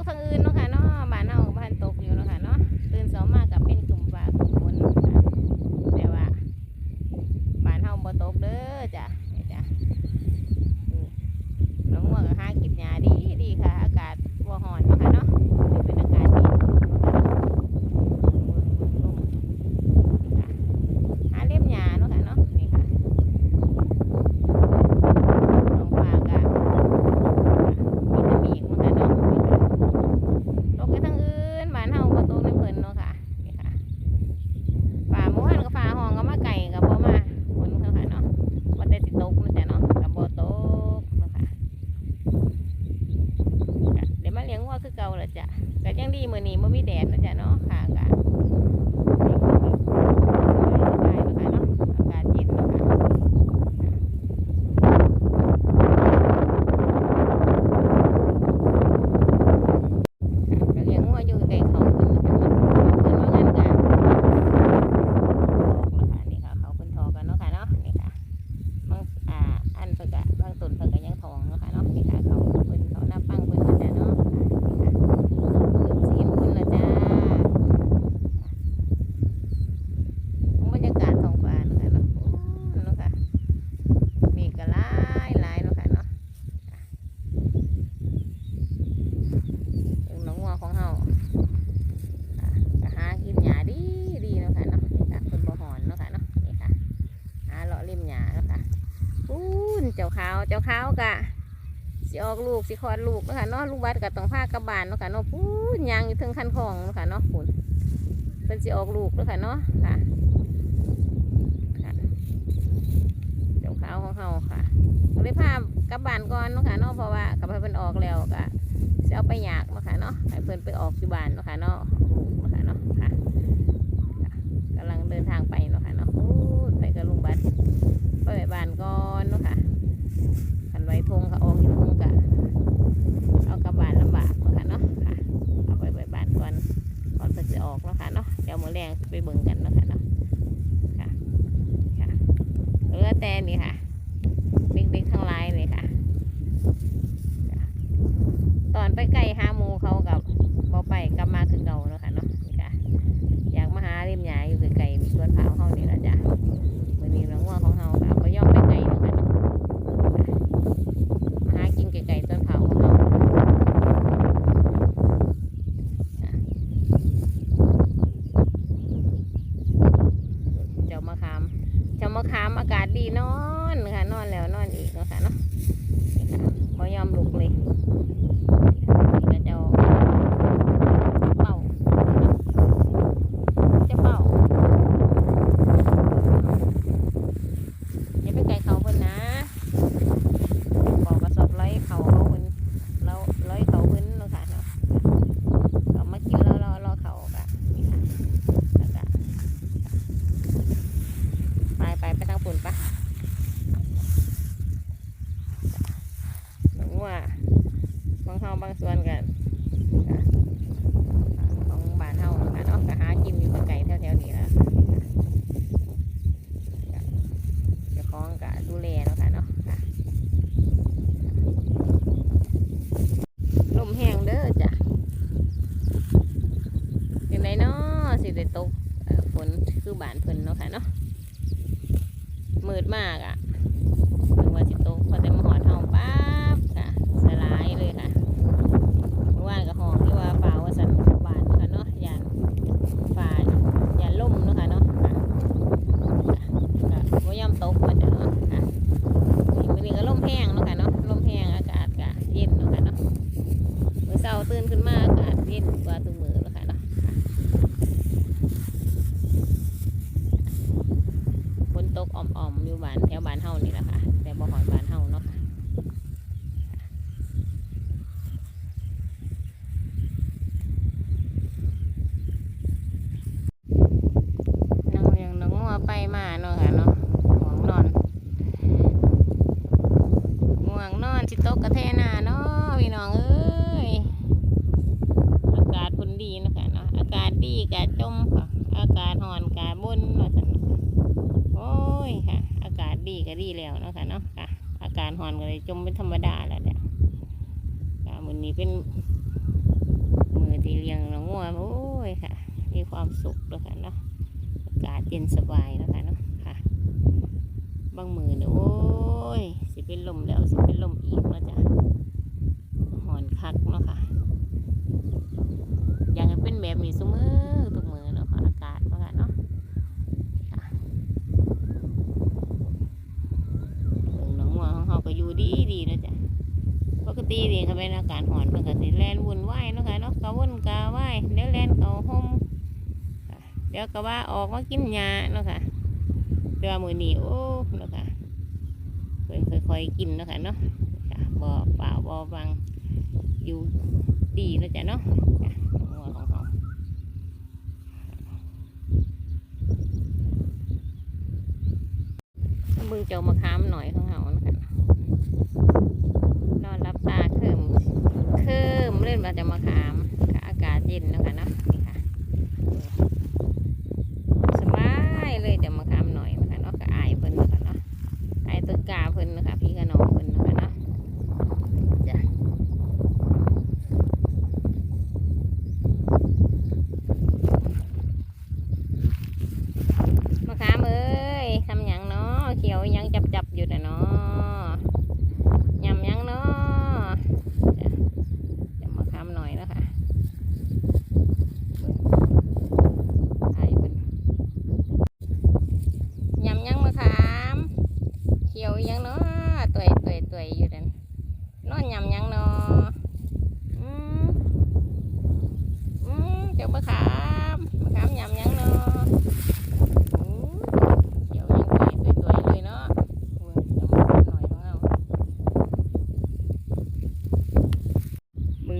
กทางอื่นเนาะ กะสิออกลูกสิคลอดลูกนะคะเนาะลูกบัดกับต้องผ้ากระบาลนะคะเนาะปูยางอยู่ถึงขั้นคองนะคะเนาะคุณเป็นสิออกลูกนะคะเนาะค่ะเจ้าขาวของเขาค่ะเลยผ้ากระบาลก่อนนะคะเนาะเพราะว่ากับเพื่อนออกแล้วกะจะเอาไปหยากนะคะเนาะให้เพื่อนไปออกที่บ้านนะคะเนาะลูเค่ะกำลังเดินทางไปเนาะค่ะเนาะไปกับลุงบัดไปบ้านก่อนเนาะค่ะ ใบพงค่ะออกที่พงกะเอากระบาดลำบากนะค่ะเนาะเอาไปใบบานก่อนก่อนจะออกเนาะค่ะเนาะเดี๋ยวมืแรงไปเบิ่งกันนะค่ะเนาะค่ะค่ะเรือแต่นี่ค่ะเด็กๆทั้งหลายเลยค่ะ ตอนไปไก่ห้าโมเขากับบอไปกลับมาคือเก่าเนาะค่ะเนาะนี่ค่ะอยากมาหาริมหยาอยู่ไกลๆสวนเผาเขานี่ละจ้ะ ที่นอนค่ะนอนแล้วนอนอีกนะคะเนาะไม่ยอมลุกเลย นนี้เป็นมือที่เลี้ยงน้องงัวโอ้ยค่ะ มีความสุขด้วค่ะเนาะอากาศเย็นสบายนะคะเนาะค่ะ บางมือเนี่ยโอ้ย สิเป็นลมแล้ว เดี๋ยวก็ว่าออกมากินยาเนาะค่ะแต่ว่ามือหนีโอ้เนาะค่ะเพิ่นค่อยๆกินเนาะค่ะเนาะค่ะบ่เปล่าบ่วังอยู่ดีเนาะจ้ะเนาะเขาบึงเจ้ามะขามหน่อยข้างเขานะคะนอนรับตาเคิมเคิมเล่นมาจะมะขามอากาศเย็นนะคะเนาะ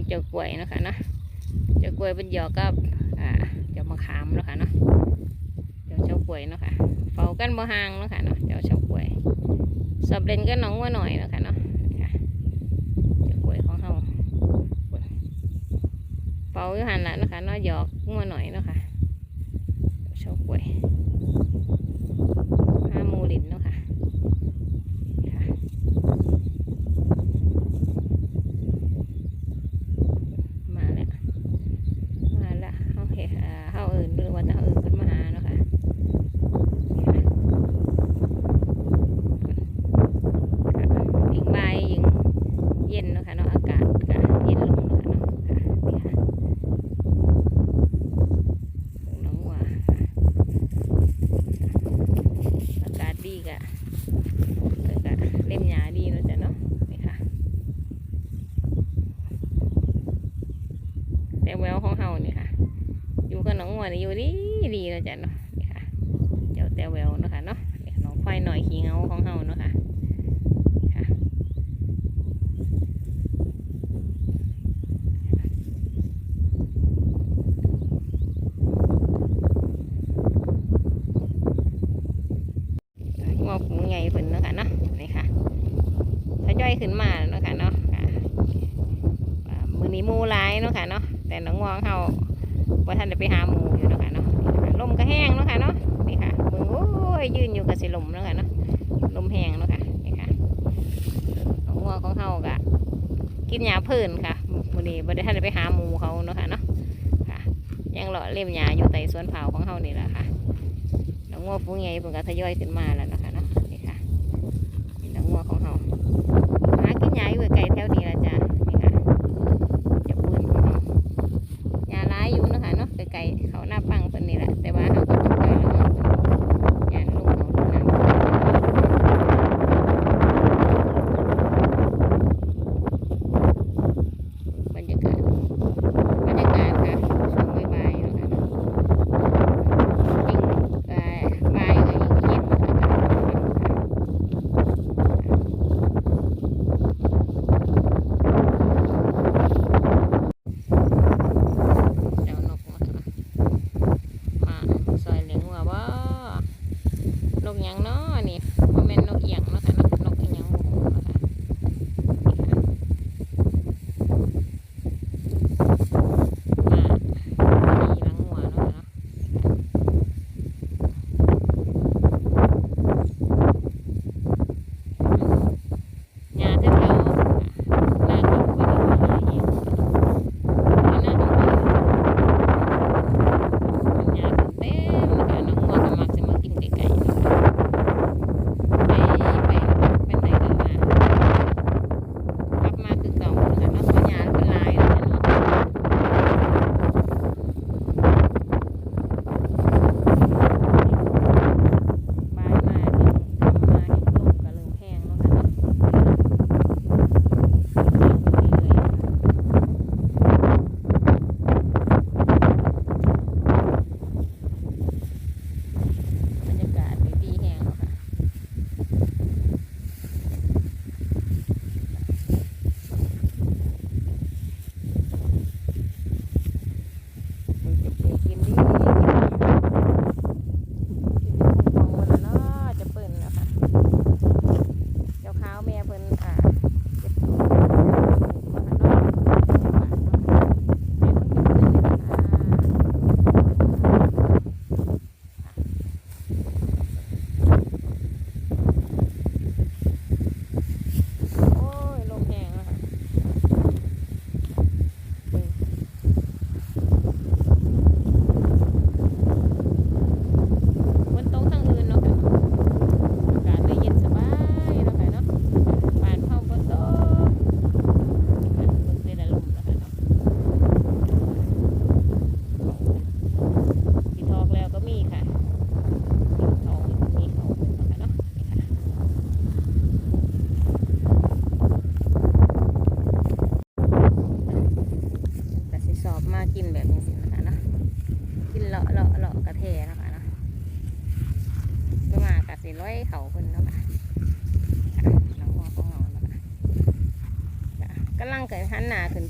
เจ้ากล้วยนะคะเนาะเจ้ากล้วยเป็นหยอกกับอ่าเจ้ามะขามนะคะเนาะเจ้าเจ้ากล้วยนะคะเฝ้ากันบ่ห่างนะคะเนาะเจ้าเฉาก้วยสอบเล่นก็น้องว่าหน่อยนะคะเนาะเจ้ากล้วยของเฮาเฝ้าอยู่หันละนะคะเนาะหยอกงัวหน่อยนะคะเจ้ากล้วยห้ามูลินเนาะคะมาแล้วมาแล้วเฮาเห็นอ่าเฮาเอื่นหรือว่าจะเฮาเอื่นขึ้นมาหาเนาะค่ะ ยิงใบายยิงเย็นเนาะคะเนาะอากาศก็เย็นลงเนาะคะเนาะค่ะนี่ค่ะน้องว่าค่ะอากาศดีกะเพิ่นก็เล่ มหยาดีเนาะจ้ะเนาะนี่ค่ะ แต่แววของเฮานี่ค่ะ อยู่กับน้องวัวนี่อยู่ดีดีเนาะจ้ะเนาะนี่ค่ะเจ้าแต่แววเนาะค่ะเนาะน้องควายหน่อยขี้เงาของเฮาเนาะค่ะค่ะงอหูใหญ่เพิ่นเนาะค่ะเนาะ ขึ้นมาเนาะค่ะเนาะมือนี้มูหลายเนาะค่ะเนาะแต่น้องงวงเฮาว่าท่านจะไปหาหมูอยู่เนาะค่ะเนาะลมก็แห้งเนาะค่ะเนาะนี่ค่ะมึงโอ้ยยืนอยู่กับสิลมเนาะค่ะเนาะลมแห้งเนาะค่ะนี่ค่ะงัวของเฮากะกินหญ้าพื้นค่ะมือนี้บ่ได้ทันได้ไปหาหมูเขาเนาะค่ะเนาะค่ะ ยังเลาะเล่มหญ้าอยู่ใต้สวนเผาของเฮานี่แหละค่ะแล้วงัวฟูงใหญ่เพิ่นก็ทยอยขึ้นมาแล้วเนาะ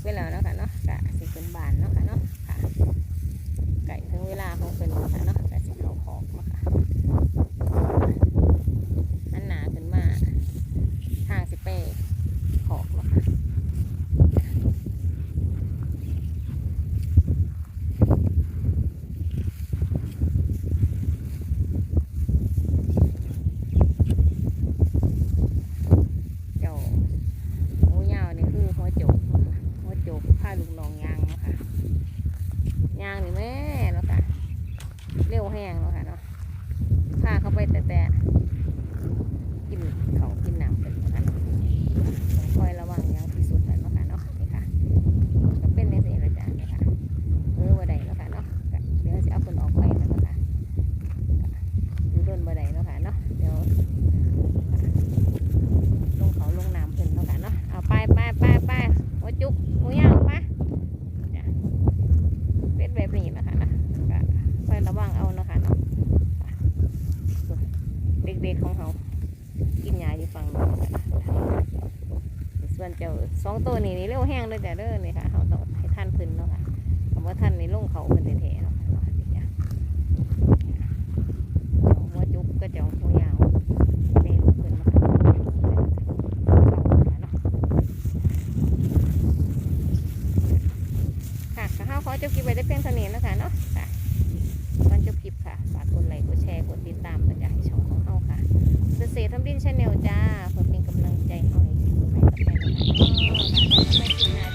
ไปแล้วนะคะสิขึ้นบานเนาะค่ะเนาะค่ะไก่ถึงเวลาของเพิ่นเนาะค่ะเนาะกะสิเขาขอกเนาะค่ะหันหน้าขึ้นมาทางสิไปขอกเนาะค่ะ เจ้าหัวยาวนี่คือหัวโจกเนาะค่ะหัวโจกผ้าลูกน้องยางเนาะค่ะยางนี่แม่เนาะค่ะเร็วแห้งเนาะค่ะเนาะพา เข้าไปแต่แต่กินเขากินน้ำเป็นเนาะค่ะต้องคอยระวังอย่างที่สุดเลยเนาะค่ะเนาะนี่ค่ะก็เป็นในสิ่งละจานนี่ค่ะเออบ่ได้เนาะค่ะเนาะเดี๋ยวจะเอาคนออกไปแล้วนะคะอยู่โดนบ่ได้เนาะค่ะเนาะเดี๋ยวลงเขาลงน้ำขึ้นเนาะค่ะเนาะเอาไปไปไปไปหัวจุกหัวยาวมาจ้ะเป็นแบบนี้นะคะนะก็คอยระวังเอาเนาะ เด็กๆของเขากินยาอยู่ฝั่งนู้นเนาะส่วนเจ้าสองตัวนี้นี่เร็วแห้งเลยจ้ะเด้อนี่ค่ะเขาต้องให้ท่านพื้นเนาะค่ะคำว่าท่านในี่ลงเขาเป็นแท้ๆเนาะค่ะเนาะนี่จ้ะหัวจุกก็จ้าหัวยาวเร็วขึ้นเนาะค่ะค่ะข้าวขอจบคลิปไว้ได้เพียงเท่านี้นะคะเนาะค่ะก่อนจบคลิปค่ะฝากกดไลค์กดแชร์กดติดตามกันจะให้ช่อง เสษตรทำดินชาแนลจ้าเพื่อเป็นกำลังใจให้ให้กับแม่นะคะเนะคะ